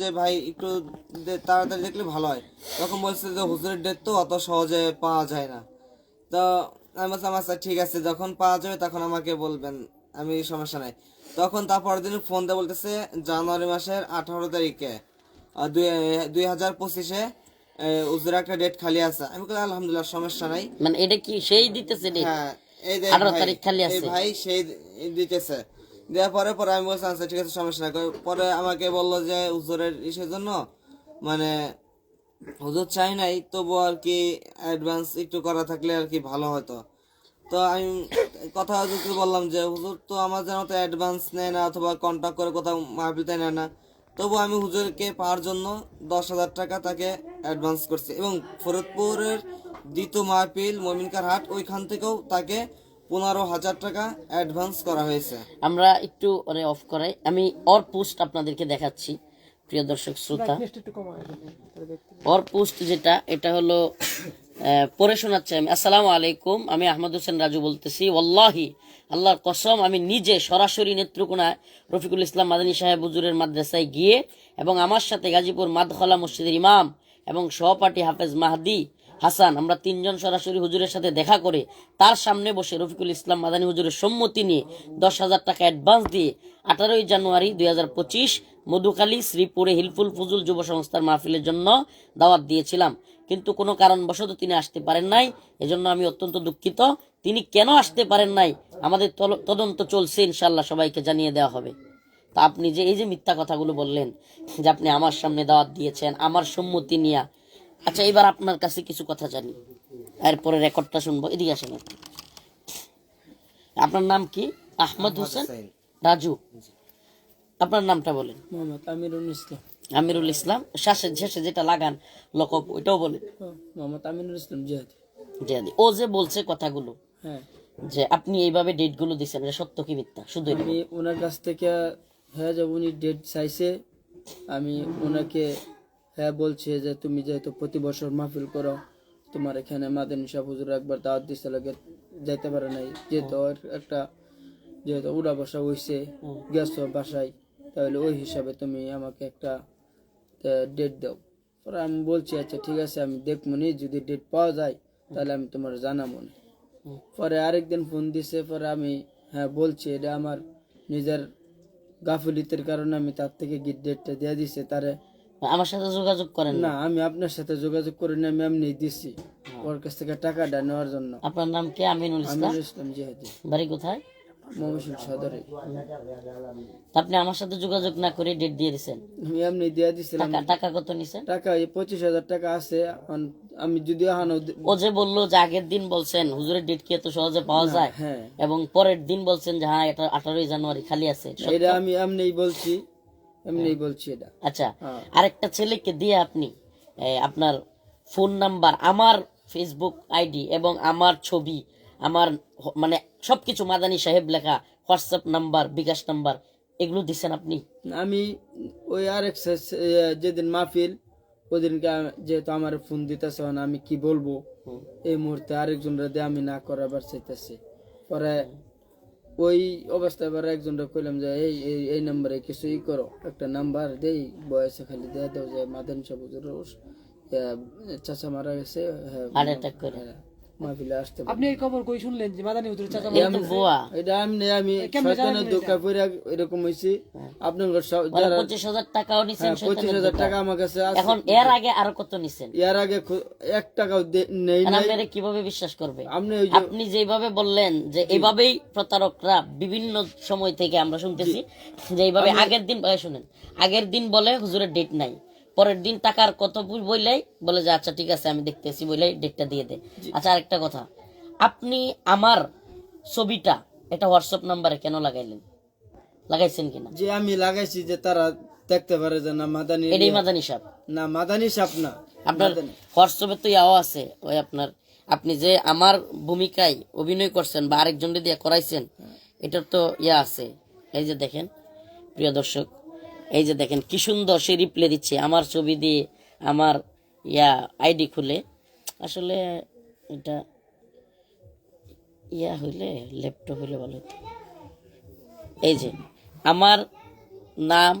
যে ভাই একটু তাড়াতাড়ি দেখলে ভালো হয়। তখন বলছে যে হুজুরের ডেট তো অত সহজে পাওয়া যায় না। তো আমি বললাম আচ্ছা ঠিক আছে যখন পাওয়া যাবে তখন আমাকে বলবেন আমি সমস্যা নাই। তখন তারপর দিন ফোন দিয়ে বলতেছে জানুয়ারি মাসের আঠারো তারিখে দুই হাজার পঁচিশে হুজুরের একটা ডেট খালি আছে। আমি বলি আলহামদুলিল্লাহ সমস্যা নাই। মানে এটা কি সেই দিতেছে হ্যাঁ এই যে 18 তারিখ খালি এই আছে। ভাই সেই দিতেছে। দেওয়ার পরে পরে আমি বলছি আচ্ছা ঠিক আছে, সমস্যা নাই। পরে আমাকে বলল যে, হুজুরের ইসের জন্য? মানে হুজুর চাই নাই তবু আর কি অ্যাডভান্স একটু করা থাকলে আর কি ভালো হতো। তো আমি কথা হুজুরকে বললাম যে, হুজুর তো আমার যেন তো অ্যাডভান্স নেয় না অথবা কন্ট্যাক্ট করে কোথাও মাহফিলতে নেয় না। তবু আমি হুজুরকে পাওয়ার জন্য দশ হাজার টাকা তাকে অ্যাডভান্স করছি এবং ফরিদপুরের দ্বিতীয় মাহফিল মমিনকার হাট ওইখান থেকেও তাকে পনেরো হাজার টাকা অ্যাডভান্স করা হয়েছে। আমরা একটু ওরে অফ করাই। আমি ওর পোস্ট আপনাদেরকে দেখাচ্ছি প্রিয় দর্শক শ্রোতা। ওর পোস্ট যেটা এটা হলো পড়ে শোনাচ্ছি আমি। আসসালামু আলাইকুম আমি আহমদ হোসেন রাজু বলতেছি। ওল্লাহি আল্লাহর কসম আমি নিজে সরাসরি নেত্রকোনায় রফিকুল ইসলাম মাদানী সাহেব হুজুরের মাদ্রাসায় গিয়ে এবং আমার সাথে গাজীপুর মাদখলা মসজিদের ইমাম এবং সহপাঠী হাফেজ মাহদি হাসান, আমরা তিনজন সরাসরি হুজুরের সাথে দেখা করে তার সামনে বসে রফিকুল ইসলাম মাদানী হুজুরের সম্মতি নিয়ে দশ হাজার টাকা অ্যাডভান্স দিয়ে আঠারোই জানুয়ারি দুই হাজার পঁচিশ মধুখালী, শ্রীপুরে হিলফুল ফুজুল যুব সংস্থার মাহফিলের জন্য দাওয়াত দিয়েছিলাম। কিন্তু কোনো কারণবশত তিনি আসতে পারেন নাই, এজন্য আমি অত্যন্ত দুঃখিত। তিনি কেন আসতে পারেন নাই? আমাদের তদন্ত চলছে ইনশাল্লাহ সবাইকে জানিয়ে দেওয়া হবে। তা আপনি যে, এই যে মিথ্যা কথাগুলো বললেন যে আপনি আমার সামনে দাওয়াত দিয়েছেন, আমার সম্মতি নিয়া আচ্ছা এবার আপনার কাছে কিছু কথা জানি। এরপরে রেকর্ডটা শুনব। এদিকে আসেন আপনার নাম কি? আহমদ হোসেন? রাজু? আপনার নামটা বলেন। মোহাম্মদ আমিরুল ইসলাম। আমিরুল ইসলাম। শেষে শেষে যেটা লাগান লকব ওইটাও বলেন। মোহাম্মদ আমিনুল ইসলাম জিহাদি। জিয়াদি ও যে বলছে কথাগুলো হ্যাঁ। যে আপনি এইভাবে ডেটগুলো দিচ্ছেন এটা সত্য কি মিথ্যা? শুধু আমি ওনার কাছ থেকে হ্যাঁ যে উনি ডেট চাইছে আমি ওনাকে হ্যাঁ বলছে যে তুমি যেহেতু প্রতি বছর মাহফিল করো তোমার এখানে মাদানী সাহ হুজুর একবার দাওয়াত দিতে লাগে যাইতে পারে নাই। যেহেতু একটা যেহেতু উড়া বসা হয়েছে গেছো বাসায় তাহলে ওই হিসাবে তুমি আমাকে একটা ডেট দাও। পরে আমি বলছি আচ্ছা ঠিক আছে আমি দেখব নি যদি ডেট পাওয়া যায় তাহলে আমি তোমার জানাব না। পরে আরেকদিন ফোন দিছে পরে আমি হ্যাঁ বলছি এটা আমার নিজের গাফিলিতের কারণে আমি তার থেকে গিট ডেটটা দিয়ে দিছে তারে আমার সাথে যোগাযোগ করেন না না? আমি আপনার সাথে যোগাযোগ করে নিয়ে আমি এমনি দিছি। ওর কাছ থেকে টাকাটা নেওয়ার জন্য। আপনার নাম কি? আমিনুল ইসলাম? আমিরুল ইসলাম জিহাদি। বাড়ি কোথায়? মহসিন সদরে। আপনি আমার সাথে যোগাযোগ না করে ডেট দিয়ে দিচ্ছেন আমি এমনি দিয়ে দিছিলাম। টাকা টাকা কত নিছেন? টাকা এই পঁচিশ হাজার টাকা আছে এখন আমি যদি এখনও দে- ও যে বলল যে আগের দিন বলছেন হুজুরের ডেট কি এত সহজে পাওয়া যায়? হ্যাঁ। এবং পরের দিন বলছেন যে হ্যাঁ এটা আঠারোই জানুয়ারি খালি আছে এটা আমি এমনিই বলছি। এমনিই বলছি এটা। আচ্ছা হ্যাঁ। আরেকটা ছেলেকে দিয়ে আপনি আপনার ফোন নাম্বার আমার ফেসবুক আইডি এবং আমার ছবি আমার মানে সবকিছু মাদানী সাহেব লেখা হোয়াটসঅ্যাপ নাম্বার বিকাশ নাম্বার এগুলো দিচ্ছেন আপনি? আমি ওই আরেক সে- যেদিন মাহফিল ওদিনকে যেহেতু আমার ফোন দিতেছে না আমি কি বলব? এই মুহূর্তে আরেকজন দিয়ে আমি না করাবার চাইতেছি। পরে ওই অবস্থায় এবার একজন কইলাম যে এই এই এই নাম্বারে কিছুই ই করো। একটা নাম্বার দেই বয়সে খালি দিয়ে দাও যে মাদেন সাবুজুর চাচা মারা গেছে হ্যাঁ। হ্যাঁ, মাহফিলে আসতে আপনি এই খবর কই শুনলেন যে মাদানী হুজুর চাচা এটা তো এটা আমি আমি শয়তানের দোকা পড়ে এরকম হইছি। আপনার যারা পঁচিশ হাজার টাকাও নিছেন হ্যাঁ, পঁচিশ হাজার টাকা আমার কাছে আছে। এখন এর আগে আরও কত নিছেন? এর আগে খু- টাকাও নেই আপনারা কীভাবে বিশ্বাস করবে? আপনি আপনি যেভাবে বললেন যে এইভাবেই প্রতারকরা বিভিন্ন সময় থেকে আমরা শুনতেছি যে এইভাবে আগের দিন শুনেন আগের দিন বলে হুজুরের ডেট নাই। পরের দিন টাকার কত বই- বললেই বলে যে আচ্ছা ঠিক আছে আমি দেখতেছি বলেই ডেটটা দিয়ে দে। আচ্ছা আরেকটা কথা। আপনি আমার ছবিটা এটা হোয়াটসঅ্যাপ নাম্বারে কেন লাগাইলেন? লাগাইছেন কিনা? যে আমি লাগাইছি যে তারা দেখতে পারে যে না মাদানি এটাই মাদানি সাহেব না মাদানি সাপ না আপনার হোয়াটসঅ্যাপে তো ইয়াও আছে ওই আপনার আপনি যে আমার ভূমিকায় অভিনয় করছেন বা আরেকজনকে দিয়ে করাইছেন এটার তো ইয়া আছে। এই যে দেখেন প্রিয় দর্শক এই যে দেখেন কি সুন্দর সে রিপ্লে দিচ্ছে। আমার ছবি দিয়ে আমার ইয়া আইডি খুলে। আসলে এটা ইয়া হইলে ল্যাপটপ হইলে ভালো হতো এই যে আমার নাম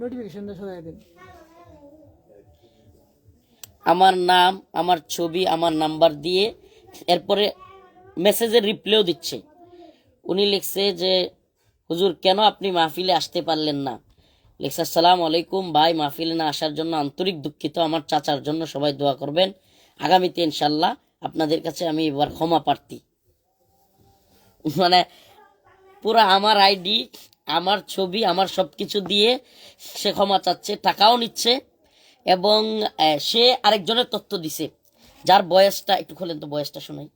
নোটিফিকেশন সবাই দিন। আমার নাম আমার ছবি আমার নাম্বার দিয়ে এরপরে মেসেজের রিপ্লাইও দিচ্ছে। উনি লিখছে যে হুজুর কেন আপনি মাহফিলে আসতে পারলেন না? লিখছে, আসসালাম আলাইকুম, ভাই, মাহফিলে না আসার জন্য আন্তরিক দুঃখিত, আমার চাচার জন্য সবাই দোয়া করবেন। আগামীতে ইনশাল্লাহ আপনাদের কাছে আমি এবার ক্ষমা প্রার্থী। মানে পুরো আমার আইডি, আমার ছবি, আমার সব কিছু দিয়ে সে ক্ষমা চাচ্ছে, টাকাও নিচ্ছে এবং সে আরেকজনের তথ্য দিছে। যার বয়সটা, একটু খোলেন তো বয়সটা শোনাই।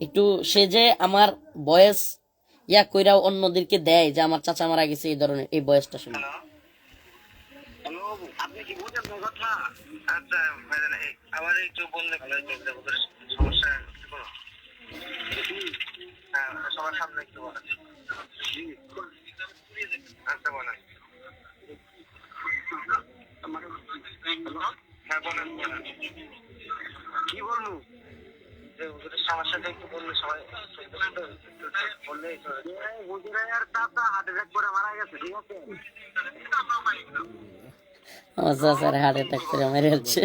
একটু সে যে আমার বয়স ইয়া কইরাও অন্যদেরকে দেয় যে আমার চাচা মারা গেছে এই ধরনের, এই বয়সটা শুনে। কি বলব? হুজুরের চাচা হার্ট অ্যাটাক করে মারা গেছে আছে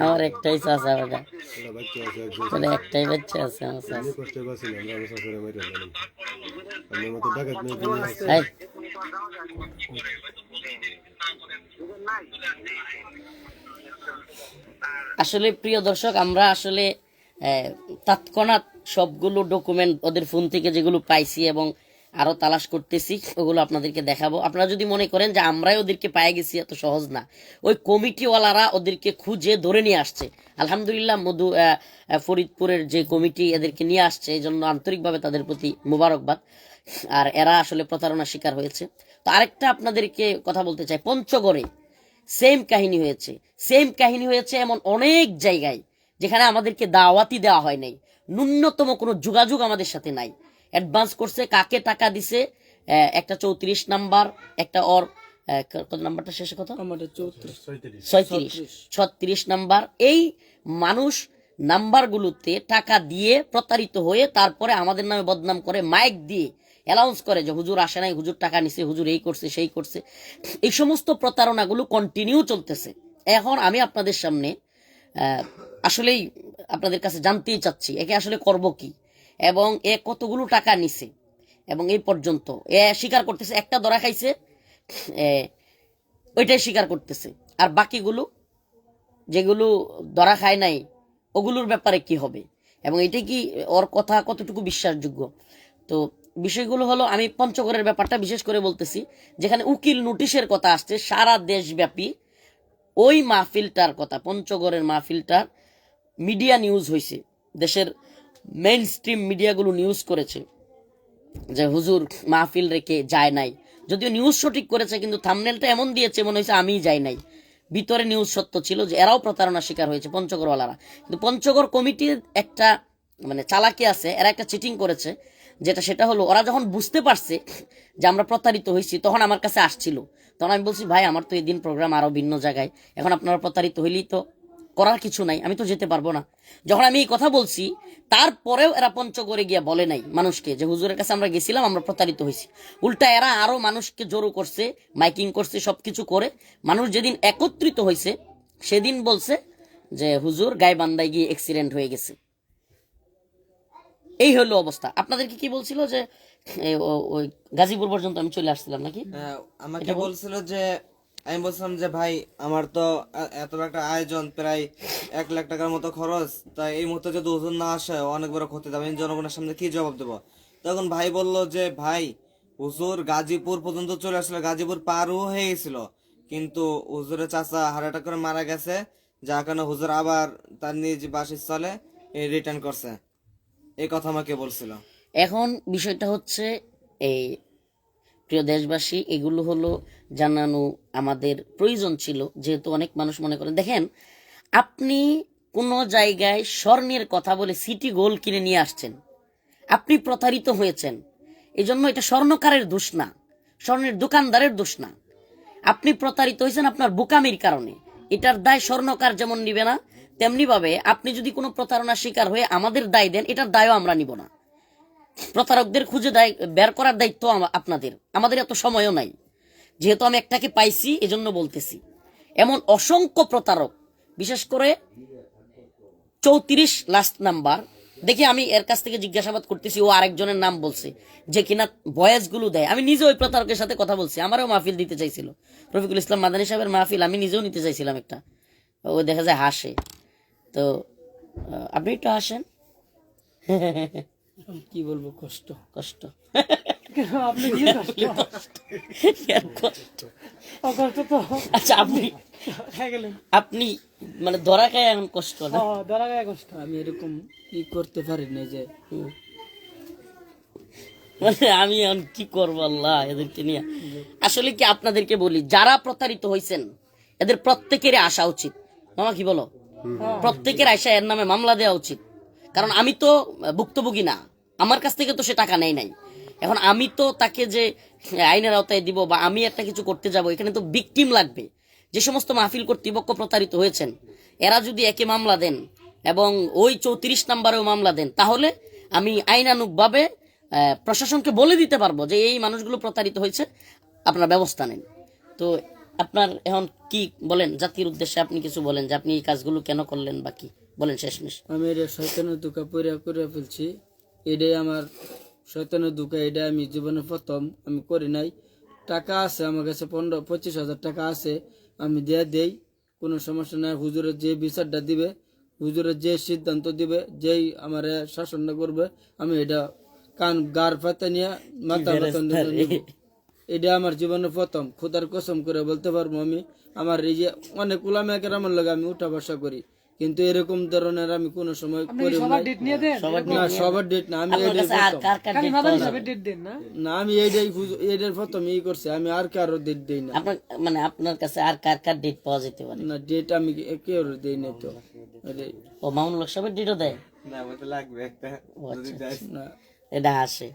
আমার একটাই চাচা একজন ওটা একটাই বাচ্চা আছে আসলে প্রিয় দর্শক, আমরা আসলে তৎক্ষণাৎ সবগুলো ডকুমেন্ট ওদের ফোন থেকে যেগুলো পাইছি এবং আরও তালাশ করতেছি, ওগুলো আপনাদেরকে দেখাবো। আপনারা যদি মনে করেন যে আমরাই ওদেরকে পায়ে গেছি, এত সহজ না। ওই কমিটিওয়ালারা ওদেরকে খুঁজে ধরে নিয়ে আসছে। আলহামদুলিল্লাহ, মধু ফরিদপুরের যে কমিটি এদেরকে নিয়ে আসছে এই জন্য আন্তরিকভাবে তাদের প্রতি মোবারকবাদ। আর এরা আসলে প্রতারণার শিকার হয়েছে। তো আরেকটা আপনাদেরকে কথা বলতে চাই, পঞ্চগড়ে। সেম কাহিনী হয়েছে। সেম কাহিনী হয়েছে এমন অনেক জায়গায় যেখানে আমাদেরকে দাওয়াতি দেওয়া হয় নাই। ন্যূনতম কোনো যোগাযোগ আমাদের সাথে নাই। অ্যাডভান্স করছে কাকে টাকা দিছে? একটা চৌত্রিশ নাম্বার একটা ওর আহ, কত নাম্বারটা শেষে চৌত্রিশ। ছয়ত্রিশ। ছত্রিশ নাম্বার। এই মানুষ নাম্বারগুলোতে টাকা দিয়ে প্রতারিত হয়ে তারপরে আমাদের নামে বদনাম করে মাইক দিয়ে অ্যালাউন্স করে যে হুজুর আসে নাই, হুজুর টাকা নিছে, হুজুর এই করছে, সেই করছে। এই সমস্ত প্রতারণাগুলো কন্টিনিউ চলতেছে। এখন আমি আপনাদের সামনে আসলেই আপনাদের কাছে জানতেই চাচ্ছি, একে আসলে করব কি? এবং এ কতগুলো টাকা নিছে? এবং এই পর্যন্ত, এ স্বীকার করতেছে, একটা ধরা খাইছে ওইটাই স্বীকার করতেছে। আর বাকিগুলো, যেগুলো ধরা খায় নাই, ওগুলোর ব্যাপারে কি হবে? এবং এটাই কি ওর কথা কতটুকু বিশ্বাসযোগ্য? তো বিষয়গুলো হলো, আমি পঞ্চগড়ের ব্যাপারটা বিশেষ করে বলতেছি, যেখানে উকিল নোটিশের কথা আসছে, সারা দেশব্যাপী ওই মাহফিলটার কথা, পঞ্চগড়ের মাহফিলটার মিডিয়া নিউজ হয়েছে দেশের মেইন স্ট্রিম মিডিয়াগুলো নিউজ করেছে, যে হুজুর মাহফিল রেখে যায় নাই। যদিও নিউজ সঠিক করেছে, কিন্তু থামনেলটা এমন দিয়েছে, মনে হয়েছে আমিই যাই নাই। ভিতরে নিউজ সত্য ছিল যে এরাও প্রতারণার শিকার হয়েছে, পঞ্চগড়ওয়ালারা। কিন্তু পঞ্চগড় কমিটির একটা মানে চালাকি আছে, এরা একটা চিটিং করেছে যেটা সেটা হলো, ওরা যখন বুঝতে পারছে যে আমরা প্রতারিত হয়েছি, তখন আমার কাছে আসছিল। তখন আমি বলছি, ভাই, আমার তো এই দিন প্রোগ্রাম আরও ভিন্ন জায়গায়। এখন আপনারা প্রতারিত হইলেই তো করার কিছু নাই, আমি তো যেতে পারব না। যখন আমি এই কথা বলছি, তারপরেও এরা পঞ্চগড়ে গিয়ে বলে নাই মানুষকে যে, হুজুরের কাছে আমরা গেছিলাম, আমরা প্রতারিত হয়েছি। উল্টা এরা আরও মানুষকে জড়ো করছে, মাইকিং করছে, সবকিছু করে। মানুষ যেদিন একত্রিত হয়েছে, সেদিন বলছে যে, হুজুর গাইবান্ধায় গিয়ে অ্যাক্সিডেন্ট হয়ে গেছে। এই হলো অবস্থা। আপনাদেরকে কি বলছিল যে ওই গাজীপুর পর্যন্ত আমি চলে আসছিলাম নাকি? হ্যাঁ, আমাকে বলছিল যে আমি বলছিলাম যে ভাই আমার তো এত একটা আয়োজন প্রায় এক লাখ টাকার মতো খরচ। তাই এই মুহূর্তে যদি ওজন না আসে অনেক বড় ক্ষতি হবে। আমি জনগণের সামনে কি জবাব দেবো? তখন ভাই বলল যে ভাই হুজুর গাজীপুর পর্যন্ত চলে আসলো গাজীপুর পারও হয়ে গেছিল। কিন্তু হুজুরের চাচা হার্ট অ্যাটাক করে মারা গেছে। যার কারণে হুজুর আবার তার নিজ বাসস্থলে রিটার্ন করছে। এই কথা আমাকে বলছিল। এখন বিষয়টা হচ্ছে এই প্রিয় দেশবাসী, এগুলো হলো জানানো আমাদের প্রয়োজন ছিল, যেহেতু অনেক মানুষ মনে করেন, দেখেন, আপনি কোনো জায়গায় স্বর্ণের কথা বলে সিটি গোল্ড কিনে নিয়ে আসছেন। আপনি প্রতারিত হয়েছেন। এই জন্য এটা স্বর্ণকারের দোষ না, স্বর্ণের দোকানদারের দোষ না। আপনি প্রতারিত হয়েছেন আপনার বোকামির কারণে। এটার দায় স্বর্ণকার যেমন নিবে না তেমনিভাবে আপনি যদি কোনো প্রতারণার শিকার হয়ে আমাদের দায় দেন, এটার দায়ও আমরা নিব না। প্রতারকদের খুঁজে দায়, বের করার দায়িত্ব আপনাদের। আমাদের এত সময়ও নাই। যেহেতু আমি একটাকে পাইছি, এজন্য বলতেছি। এমন অসংখ্য প্রতারক, বিশেষ করে চৌত্রিশ লাস্ট নাম্বার দেখি আমি এর কাছ থেকে জিজ্ঞাসাবাদ করতেছি, ও আরেকজনের নাম বলছে, যে কিনা ভয়েসগুলো দেয়। আমি নিজে ওই প্রতারকের সাথে কথা বলছি, আমারও মাহফিল দিতে চাইছিল। রফিকুল ইসলাম মাদানী সাহেবের মাহফিল আমি নিজেও নিতে চাইছিলাম একটা। ও দেখা যায় হাসে। তো আপনি একটু হাসেন কি বলব কষ্ট। কষ্ট। আপনি আচ্ছা আপনি আপনি মানে ধরা খায় এখন কষ্ট না? ধরা গায়ে কষ্ট। আমি এরকম ই করতে পারি না যে মানে আমি এখন কি করব আল্লাহ এদেরকে নিয়ে? আসলে কি আপনাদেরকে বলি যারা প্রতারিত হয়েছেন এদের প্রত্যেকেরই আসা উচিত। মামা কি বলো? প্রত্যেকের আয়সা এর নামে মামলা দেওয়া উচিত। কারণ আমি তো ভুক্তভোগী না। আমার কাছ থেকে তো সে টাকা নেই নাই। এখন আমি তো তাকে যে আইনের আওতায় দিব বা আমি একটা কিছু করতে যাব এখানে তো বিকটিম লাগবে। যে সমস্ত মাহফিল কর্তৃপক্ষ প্রতারিত হয়েছেন এরা যদি একে মামলা দেন এবং ওই চৌত্রিশ নাম্বারেও মামলা দেন তাহলে আমি আইনানুগভাবে আহ, প্রশাসনকে বলে দিতে পারব যে এই মানুষগুলো প্রতারিত হয়েছে আপনার ব্যবস্থা নেন। তো আপনার এখন কি বলেন? জাতির উদ্দেশ্যে আপনি কিছু বলেন যে আপনি এই কাজগুলো কেন করলেন বা কি? বলেন শেষমেশ। আমি এটা শয়তানের দুকা পরিয়া করে ফেলছি। এটাই আমার শয়তানের দুকা এটা আমি জীবনে প্রথম আমি করি নাই। টাকা আছে আমার কাছে পনেরো পঁচিশ হাজার টাকা আছে আমি দিয়ে দেই। কোনো সমস্যা নাই হুজুরের যে বিচারটা দিবে হুজুরের যে সিদ্ধান্ত দিবে যেই আমার শাসনটা করবে আমি এটা কান গার পাতা নিয়ে মাথা এটা আমার জীবনে প্রথম। খোদার কসম করে বলতে পারব আমি আমার এই যে অনেক উলামাকের আমার লাগে আমি উঠা বসা করি। কিন্তু এরকম ধরনের আমি কোনো সময় করি সবার ডেট না সবার ডেট না আমি না। না আমি এইটাই এটার প্রথম ই করছি আমি আর কারও ডেট দেই না। মানে আপনার কাছে আর কার কার ডেট পাওয়া যেতে পারে? না ডেট আমি কেউ দেই না তো। ও মামুনুল হক সাহেবের ডেটও দেয়? না লাগবে একটা। আচ্ছা। না। এটা হাসে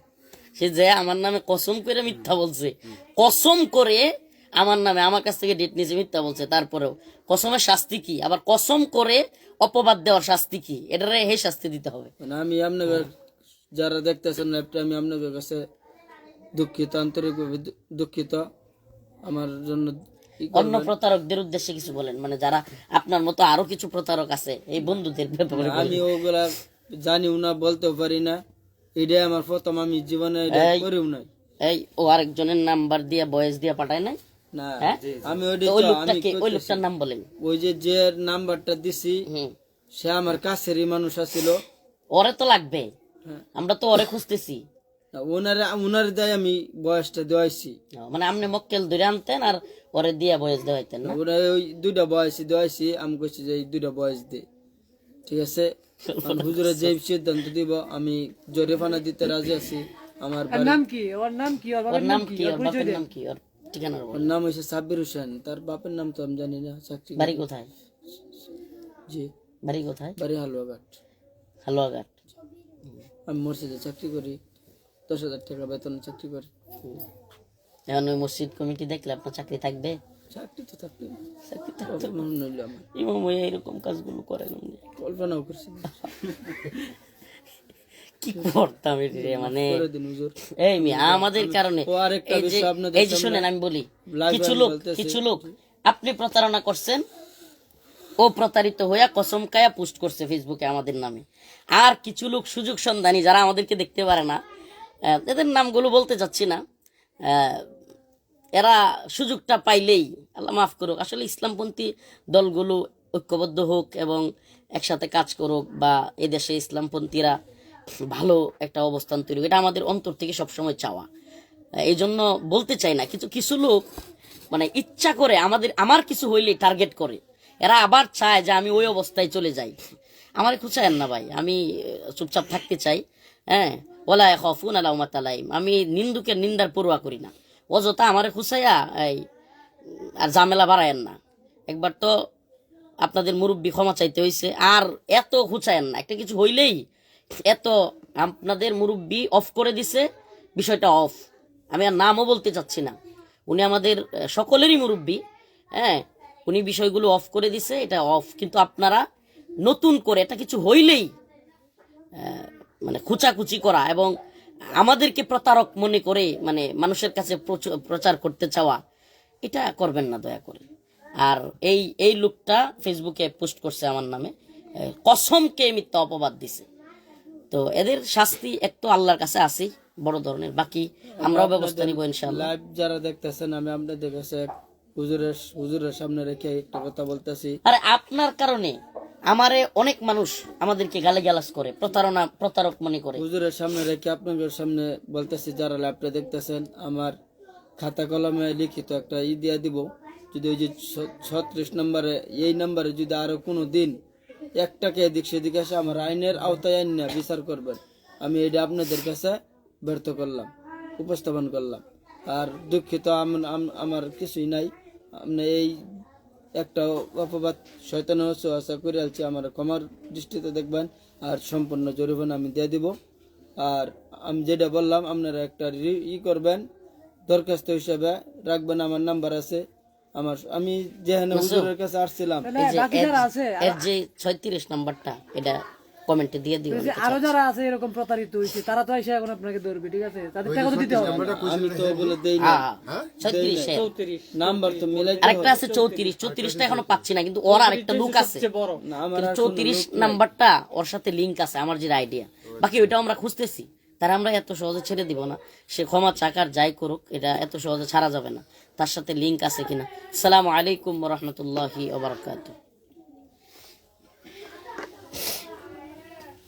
সে যে আমার নামে কসম করে মিথ্যা বলছে কসম করে আমার নামে আমার কাছ থেকে ডেট নিয়েছে মিথ্যা বলছে তারপরেও কসমের শাস্তি কি? আবার কসম করে অপবাদ দেওয়ার শাস্তি কি? এটারে হে শাস্তি দিতে হবে। মানে আমি আপনাদের যারা দেখতেছেন ল্যাপটপ আমি আপনাদের কাছে দুঃখিত আন্তরিকভাবে দুঃখিত। আমার জন্য অন্য প্রতারকদের উদ্দেশ্যে কিছু বলেন মানে যারা আপনার মতো আরও কিছু প্রতারক আছে এই বন্ধুদের ব্যাপারে আমি ওগুলা জানিও না বলতেও পারি না। এটাই আমার প্রথম আমি জীবনে এটা করিও নাই। এই ও আরেকজনের নাম্বার দিয়ে বয়স দিয়ে পাঠায় নাই? না হ্যাঁ? আমি ওই লোকটাকে ওই লোকটার নাম বলেন। ওই যে যে নাম্বারটা দিছি সে আমার কাছেরই মানুষ আছিল। ওরে তো লাগবে। হ্যাঁ। আমরা তো ওরে খুঁজতেছি। ওনারে ওনার দেয় আমি বয়সটা দেওয়াইছি। মানে আপনি মক্কেল ধরে আনতেন আর ওরে দিয়ে বয়স দেওয়াইতেন না? ওনার ওই দুইটা বয়সী দেওয়াইছি আমি কইছি যে দুইটা বয়স দে। ঠিক আছে? আর হুজুরের যে সিদ্ধান্ত দিব আমি জরিফানা দিতে রাজি আছি। আমার নাম কি? ওর নাম কি? ওর নাম কি? ওর বাপের নাম কি? ওর ঠিকানা ওর নাম হয়েছে সাব্বির হোসেন। তার বাপের নাম তো আমি জানি না চাকরি বাড়ি কোথায়? জি। বাড়ি কোথায়? বাড়ি হালুয়াঘাট। হালুয়াঘাট। আমি মসজিদে চাকরি করি। দশ হাজার টাকা বেতনে চাকরি করি। এখন ওই মসজিদ কমিটি দেখলে আপনার চাকরি থাকবে? চাকরি তো চাকরি কল্পনা নইল আমার। ইমাম ভাইয়া এরকম কাজগুলো। কল্পনাও করছি কি করতাম রে মানে? এই মি আমাদের কারণে। এই যে শুনেন আমি বলি কিছু লোক কিছু লোক আপনি প্রতারণা করছেন ও প্রতারিত হইয়া কসম কায়া পোস্ট করছে ফেসবুকে আমাদের নামে। আর কিছু লোক সুযোগ সন্ধানী যারা আমাদেরকে দেখতে পারে না এদের নামগুলো বলতে চাচ্ছি না। আহ, এরা সুযোগটা পাইলেই আল্লাহ মাফ করুক। আসলে ইসলামপন্থী দলগুলো ঐক্যবদ্ধ হোক এবং একসাথে কাজ করুক বা এদেশে ইসলামপন্থীরা ভালো একটা অবস্থান তৈরি এটা আমাদের অন্তর থেকে সবসময় চাওয়া। এই জন্য বলতে চাই না কিছু কিছু লোক মানে ইচ্ছা করে আমাদের, আমার কিছু হইলে টার্গেট করে। এরা আবার চায় যে আমি ওই অবস্থায় চলে যাই। আমার খুঁচায়েন না ভাই, আমি চুপচাপ থাকতে চাই। হ্যাঁ ওলা খফুন আলা উমাতালাইম আমি নিন্দুকের নিন্দার পড়ুয়া করি না। অযথা আমার খুঁচাইয়া, এই আর ঝামেলা বাড়ায়েন না। একবার তো আপনাদের মুরব্বী ক্ষমা চাইতে হয়েছে আর এত খুঁচায়েন না। একটা কিছু হইলেই এত আপনাদের মুরব্বী অফ করে দিছে, বিষয়টা অফ আমি আর নামও বলতে চাচ্ছি না। উনি আমাদের সকলেরই মুরব্বী হ্যাঁ? উনি বিষয়গুলো অফ করে দিছে, এটা অফ কিন্তু আপনারা নতুন করে এটা কিছু হইলেই মানে খুচাকুচি করা এবং আমাদেরকে প্রতারক মনে করে মানে মানুষের কাছে প্রচ- প্রচার করতে চাওয়া এটা করবেন না দয়া করে। আর এই এই লোকটা ফেসবুকে পোস্ট করছে আমার নামে কসমকে মিথ্যা অপবাদ দিছে। তো এদের শাস্তি এক তো আল্লাহর কাছে আছেই বড় ধরনের। বাকি আমরাও ব্যবস্থা নিব ইনশাআল্লাহ। লাইভ যারা দেখতেছেন আমি আপনাদের কাছে হুজুরের হুজুরের সামনে রেখে একটা কথা বলতেছি। আরে আপনার কারণে আমারে অনেক মানুষ আমাদেরকে গালে গালাজ করে প্রতারণা প্রতারক মনে করে। হুজুরের সামনে রেখে আপনাদের সামনে বলতেছি যারা লাইভটা দেখতেছেন আমার খাতা কলমে লিখিত একটা ই দিয়া দিব। যদি ওই যে ছত্রিশ নম্বরে, এই নম্বরে যদি আরও কোনো দিন একটাকে এদিক সেদিক আসে, আমার আইনের আওতায় আইন না, বিচার করবেন। আমি এটা আপনাদের কাছে ব্যর্থ করলাম, উপস্থাপন করলাম। আর দুঃখিত, আম- আম- আমার কিছুই নাই। আপনি এই একটা অপবাদ শয়তানের আশা করে আলছি, আমার ক্ষমার দৃষ্টিতে দেখবেন, আর সম্পূর্ণ জরিমানা আমি দিয়ে দিব। আর আমি যেটা বললাম, আপনারা একটা ই করবেন দরখাস্ত হিসাবে রাখবেন আমার নাম্বার আছে। আমার আমি যেখানে হুজুরের কাছে আসছিলাম। এই যে বাকি এর- যারা আছে এর যে ছয়ত্রিশ নাম্বারটা এটা কমেন্টে দিয়ে দিও আরও যারা আছে এরকম প্রতারিত হয়েছে তারা তো এসে এখন আপনাকে ধরবে ঠিক আছে? তাদের টাকা তো দিতে হবে। আমি তো বলে দেই না। ছয়ত্রিশ নাম্বার তো মিলাই আরেকটা আছে চৌত্রিশ চৌত্রিশটা এখনও পাচ্ছি না কিন্তু ওর আরেকটা লুক আছে। না আমার আর চৌত্রিশ নাম্বারটা ওর সাথে লিঙ্ক আছে আমার যে আইডিয়া বাকি ওইটাও আমরা খুঁজতেছি। তার আমরা এত সহজে ছেড়ে দিব না। সে ক্ষমা চাকার যাই করুক, এটা এত সহজে ছাড়া যাবে না। তার সাথে লিঙ্ক আছে কিনা? সালাম আলাইকুম রহমতুল্লাহি ওবরাকাতুহ